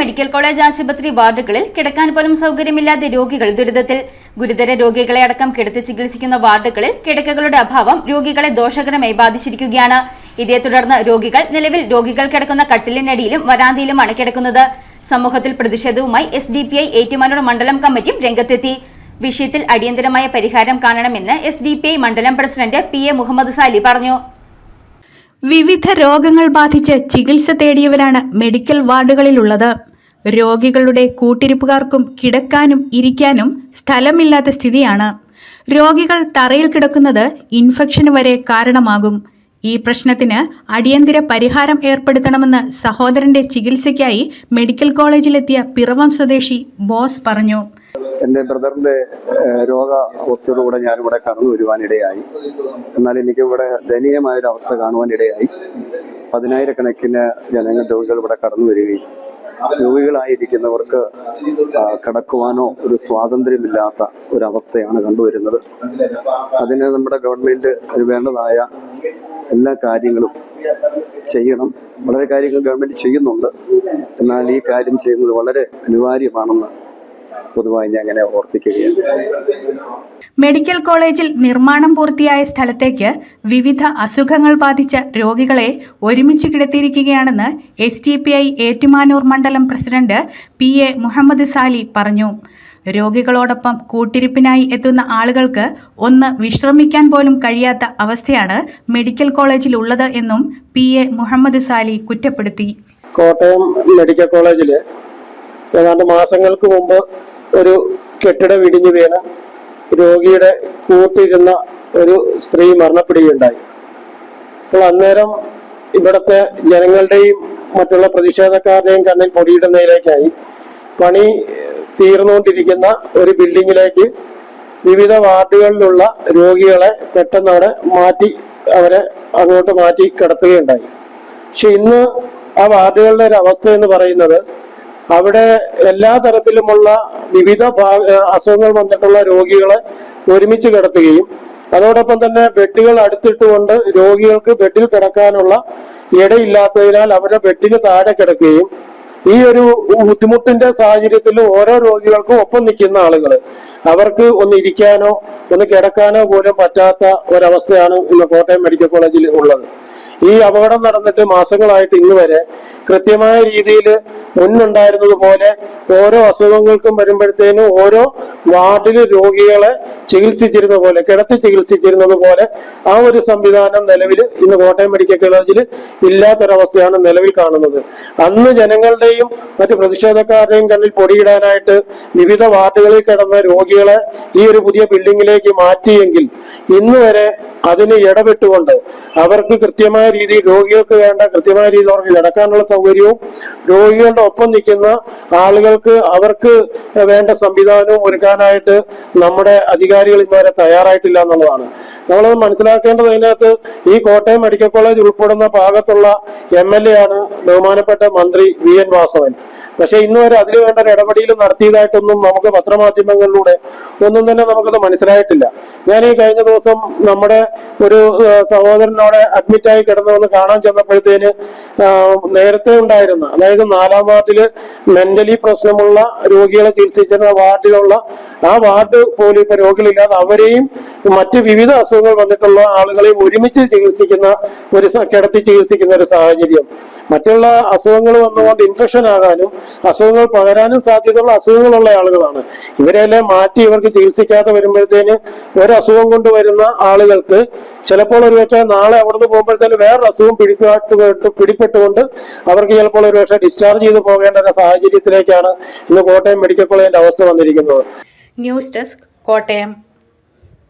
Medical college ആശുപത്രി വാർഡുകളിൽ കിടക്കാൻ പോലും സൗകര്യമില്ലാതെ രോഗികൾ ദുരിതത്തിൽ. ഗുരുതര രോഗികളെ അടക്കം കിടത്തി ചികിത്സിക്കുന്ന വാർഡുകളിൽ കിടക്കകളുടെ അഭാവം രോഗികളെ ദോഷകരമായി ബാധിച്ചിരിക്കുകയാണ്. ഇതേ തുടർന്ന് രോഗികൾ നിലവിൽ രോഗികൾ കിടക്കുന്ന കട്ടിലിനടിയിലും വരാന്തിയിലുമാണ് കിടക്കുന്നത്. സമൂഹത്തിൽ പ്രതിഷേധവുമായി S D P I Ettumanoor മണ്ഡലം കമ്മിറ്റിയും രംഗത്തെത്തി. വിഷയത്തിൽ അടിയന്തരമായ പരിഹാരം കാണണമെന്ന് എസ് ഡി പി ഐ മണ്ഡലം president P A Muhammad Sali പറഞ്ഞു. വിവിധ രോഗങ്ങൾ ബാധിച്ച് ചികിത്സ തേടിയവരാണ് മെഡിക്കൽ വാർഡുകളിലുള്ളത്. രോഗികളുടെ കൂട്ടിരിപ്പുകാർക്കും കിടക്കാനും ഇരിക്കാനും സ്ഥലമില്ലാത്ത സ്ഥിതിയാണ്. രോഗികൾ തറയിൽ കിടക്കുന്നത് ഇൻഫെക്ഷന് വരെ കാരണമാകും. ഈ പ്രശ്നത്തിന് അടിയന്തര പരിഹാരം ഏർപ്പെടുത്തണമെന്ന് സഹോദരന്റെ ചികിത്സയ്ക്കായി മെഡിക്കൽ കോളേജിലെത്തിയ പിറവം സ്വദേശി ബോസ് പറഞ്ഞു. എന്റെ ബ്രദറിന്റെ രോഗാവസ്ഥയോടുകൂടെ ഞാനിവിടെ കടന്നു വരുവാനിടയായി. എന്നാൽ എനിക്കിവിടെ ദയനീയമായൊരു അവസ്ഥ കാണുവാനിടയായി. പതിനായിരക്കണക്കിന് ജനങ്ങൾ രോഗികൾ ഇവിടെ കടന്നു വരികയും രോഗികളായിരിക്കുന്നവർക്ക് കടക്കുവാനോ ഒരു സ്വാതന്ത്ര്യമില്ലാത്ത ഒരവസ്ഥയാണ് കണ്ടുവരുന്നത്. അതിന് നമ്മുടെ ഗവൺമെന്റ് വേണ്ടതായ എല്ലാ കാര്യങ്ങളും ചെയ്യണം. വളരെ കാര്യങ്ങൾ ഗവൺമെന്റ് ചെയ്യുന്നുണ്ട്. എന്നാൽ ഈ കാര്യം ചെയ്യുന്നത് വളരെ അനിവാര്യമാണെന്ന് പൊതുവായി ഞാൻ അങ്ങനെ ഓർപ്പിക്കുകയാണ്. മെഡിക്കൽ കോളേജിൽ നിർമ്മാണം പൂർത്തിയായ സ്ഥലത്തേക്ക് വിവിധ അസുഖങ്ങൾ ബാധിച്ച രോഗികളെ ഒരുമിച്ച് കിടത്തിയിരിക്കുകയാണെന്ന് S T P I Ettumanoor മണ്ഡലം president P A Muhammad Sali പറഞ്ഞു. രോഗികളോടൊപ്പം കൂട്ടിരിപ്പിനായി എത്തുന്ന ആളുകൾക്ക് ഒന്ന് വിശ്രമിക്കാൻ പോലും കഴിയാത്ത അവസ്ഥയാണ് മെഡിക്കൽ കോളേജിൽ ഉള്ളത് എന്നും പി എ മുഹമ്മദ് സാലി കുറ്റപ്പെടുത്തി. കോട്ടയം മെഡിക്കൽ കോളേജിൽ ഏതാണ്ട് മാസങ്ങൾക്ക് മുമ്പ് ഒരു കെട്ടിടം ഇടിഞ്ഞു വീണ് രോഗിയുടെ കൂട്ടിരുന്ന ഒരു സ്ത്രീ മരണപ്പെടുകയുണ്ടായി. അപ്പോൾ അന്നേരം ഇവിടുത്തെ ജനങ്ങളുടെയും മറ്റുള്ള പ്രതിഷേധക്കാരുടെയും കണ്ണിൽ പൊടിയിടുന്നതിലേക്കായി പണി തീർന്നുകൊണ്ടിരിക്കുന്ന ഒരു ബിൽഡിങ്ങിലേക്ക് വിവിധ വാർഡുകളിലുള്ള രോഗികളെ പെട്ടെന്ന് അവിടെ മാറ്റി അവരെ അങ്ങോട്ട് മാറ്റി കിടത്തുകയുണ്ടായി. പക്ഷെ ഇന്ന് ആ വാർഡുകളുടെ ഒരു അവസ്ഥ എന്ന് പറയുന്നത് അവിടെ എല്ലാ തരത്തിലുമുള്ള വിവിധ അസുഖങ്ങൾ വന്നിട്ടുള്ള രോഗികളെ ഒരുമിച്ച് കിടത്തുകയും അതോടൊപ്പം തന്നെ ബെഡുകൾ അടുത്തിട്ടുകൊണ്ട് രോഗികൾക്ക് ബെഡിൽ കിടക്കാനുള്ള ഇടയില്ലാത്തതിനാൽ അവരുടെ ബെഡിന് താഴെ കിടക്കുകയും ഈ ഒരു ബുദ്ധിമുട്ടിന്റെ സാഹചര്യത്തിൽ ഓരോ രോഗികൾക്കും ഒപ്പം നിൽക്കുന്ന ആളുകൾ അവർക്ക് ഒന്ന് ഇരിക്കാനോ ഒന്ന് കിടക്കാനോ പോലും പറ്റാത്ത ഒരവസ്ഥയാണ് ഇന്ന് കോട്ടയം മെഡിക്കൽ കോളേജിൽ ഉള്ളത്. ഈ അപകടം നടന്നിട്ട് മാസങ്ങളായിട്ട് ഇന്ന് വരെ കൃത്യമായ രീതിയിൽ മുന്നുണ്ടായിരുന്നത് പോലെ ഓരോ അസുഖങ്ങൾക്കും വരുമ്പോഴത്തേനും ഓരോ വാർഡിൽ രോഗികളെ ചികിത്സിച്ചിരുന്ന പോലെ കിടത്തി ചികിത്സിച്ചിരുന്നത് പോലെ ആ ഒരു സംവിധാനം നിലവിൽ ഇന്ന് കോട്ടയം മെഡിക്കൽ കോളേജിൽ ഇല്ലാത്തൊരവസ്ഥയാണ് നിലവിൽ കാണുന്നത്. അന്ന് ജനങ്ങളുടെയും മറ്റു പ്രതിഷേധക്കാരുടെയും കണ്ണിൽ പൊടിയിടാനായിട്ട് വിവിധ വാർഡുകളിൽ കിടന്ന രോഗികളെ ഈ ഒരു പുതിയ ബിൽഡിങ്ങിലേക്ക് മാറ്റിയെങ്കിൽ ഇന്ന് വരെ അതിന് ഇടപെട്ടുകൊണ്ട് അവർക്ക് കൃത്യമായ രീതിയിൽ രോഗികൾക്ക് വേണ്ട കൃത്യമായ രീതിയിൽ അവർക്ക് കിടക്കാനുള്ള സൗകര്യവും രോഗികളുടെ ഒപ്പം നിൽക്കുന്ന ആളുകൾക്ക് അവർക്ക് വേണ്ട സംവിധാനവും ഒരുക്കാനായിട്ട് നമ്മുടെ അധികാരികൾ ഇന്നുവരെ തയ്യാറായിട്ടില്ല എന്നുള്ളതാണ്. നമ്മളത് മനസ്സിലാക്കേണ്ടത് അതിനകത്ത് ഈ കോട്ടയം മെഡിക്കൽ കോളേജ് ഉൾപ്പെടുന്ന ഭാഗത്തുള്ള എം എൽ എ ആണ് ബഹുമാനപ്പെട്ട മന്ത്രി വി എൻ വാസവൻ. പക്ഷെ ഇന്ന് വരെ അതിന് വേണ്ട ഒരു ഇടപെടലും നടത്തിയതായിട്ടൊന്നും നമുക്ക് പത്രമാധ്യമങ്ങളിലൂടെ ഒന്നും തന്നെ നമുക്കത് മനസ്സിലായിട്ടില്ല. ഞാൻ ഈ കഴിഞ്ഞ ദിവസം നമ്മുടെ ഒരു സഹോദരനോടെ അഡ്മിറ്റായി കിടന്നുവെന്ന് കാണാൻ ചെന്നപ്പോഴത്തേന് നേരത്തെ ഉണ്ടായിരുന്ന അതായത് നാലാം വാർഡിൽ മെന്റലി പ്രശ്നമുള്ള രോഗികളെ ചികിത്സിച്ചിരുന്ന വാർഡിലുള്ള ആ വാർഡ് പോലും ഇപ്പൊ രോഗികളില്ലാതെ അവരെയും മറ്റ് വിവിധ അസുഖങ്ങൾ വന്നിട്ടുള്ള ആളുകളെയും ഒരുമിച്ച് ചികിത്സിക്കുന്ന ഒരു കിടത്തി ചികിത്സിക്കുന്ന ഒരു സാഹചര്യം. മറ്റുള്ള അസുഖങ്ങൾ വന്നുകൊണ്ട് ഇൻഫെക്ഷൻ ആകാനും അസുഖങ്ങൾ പകരാനും സാധ്യതയുള്ള അസുഖങ്ങളുള്ള ആളുകളാണ്. ഇവരെല്ലാം മാറ്റി ഇവർക്ക് ചികിത്സിക്കാതെ വരുമ്പോഴത്തേന് ഒരസുഖം കൊണ്ട് വരുന്ന ആളുകൾക്ക് ചിലപ്പോൾ ഒരു പക്ഷേ നാളെ അവിടുന്ന് പോകുമ്പോഴത്തേന് വേറെ അസുഖം പിടിപ്പെട്ട് പിടിപ്പെട്ടുകൊണ്ട് അവർക്ക് ചിലപ്പോൾ ഒരു പക്ഷേ ഡിസ്ചാർജ് ചെയ്ത് പോകേണ്ട ഒരു സാഹചര്യത്തിലേക്കാണ് ഇന്ന് കോട്ടയം മെഡിക്കൽ കോളേജിന്റെ അവസ്ഥ വന്നിരിക്കുന്നത്. News desk Kottayam.